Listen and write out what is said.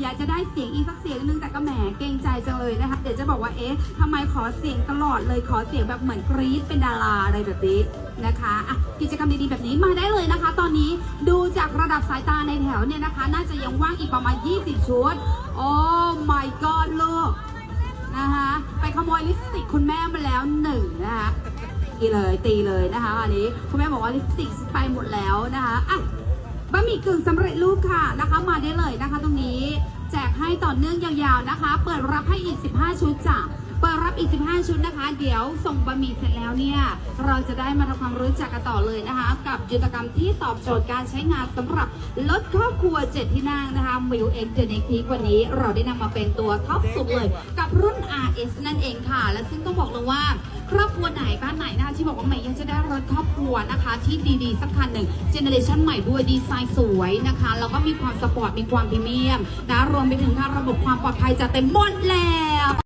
อยากจะได้เสียงอีกสักเสียงนึงแต่ก็แหมเกรงใจจังเลยนะคะ เดี๋ยวจะบอกว่าเอ๊ะทำไมขอเสียงตลอดเลยขอเสียงแบบเหมือนกรี๊ดเป็นดาราอะไรแบบนี้นะคะอะกิจกรรมดีๆแบบนี้มาได้เลยนะคะ ตอนนี้ดูจากระดับสายตาในแถวเนี่ยนะคะ น่าจะยังว่างอีกประมาณ 20 ชุด โอ้ my god ลูกนะคะไปขโมยลิปสติกคุณแม่มาแล้วหนึ่งนะคะตีเลยตีเลยนะคะอันนี้คุณแม่บอกว่าลิปสติกไปหมดแล้วนะคะอะ บะหมี่กึ่งสำเร็จรูปค่ะนะคะ มาได้เลยนะคะ ตรงนี้แจกให้ต่อเนื่องยาวๆนะคะ เปิดรับให้อีก 15 ชุดจ้ะ เปิดรับอีก 15 ชุดนะคะ เดี๋ยวส่งบะหมี่เสร็จแล้วเนี่ย เราจะได้มาทำความรู้จักกันต่อเลยนะคะ กับกิจกรรมที่ตอบโจทย์การใช้งานสำหรับรถครอบครัว 7 ที่นั่งนะคะมิวเอ็กเดนเอ็กทีวันนี้เราได้นำมาเป็นตัวท็อปสุดเลย กับรุ่น RS นั่นเองค่ะ และซึ่งต้องบอกเลยว่าครอบครัวไหนบ้านไหนนะคะที่บอกว่าใหม่อยากจะได้รถครอบครัวนะคะ ที่ดีๆสักคันหนึ่งเจเนอเรชันใหม่ด้วยดีไซน์สวยนะคะแล้วก็มีความสปอร์ตมีความพรีเมียมนะรวมไปถึงทาระบบความปลอดภัยจะเต็มหมดแล้ว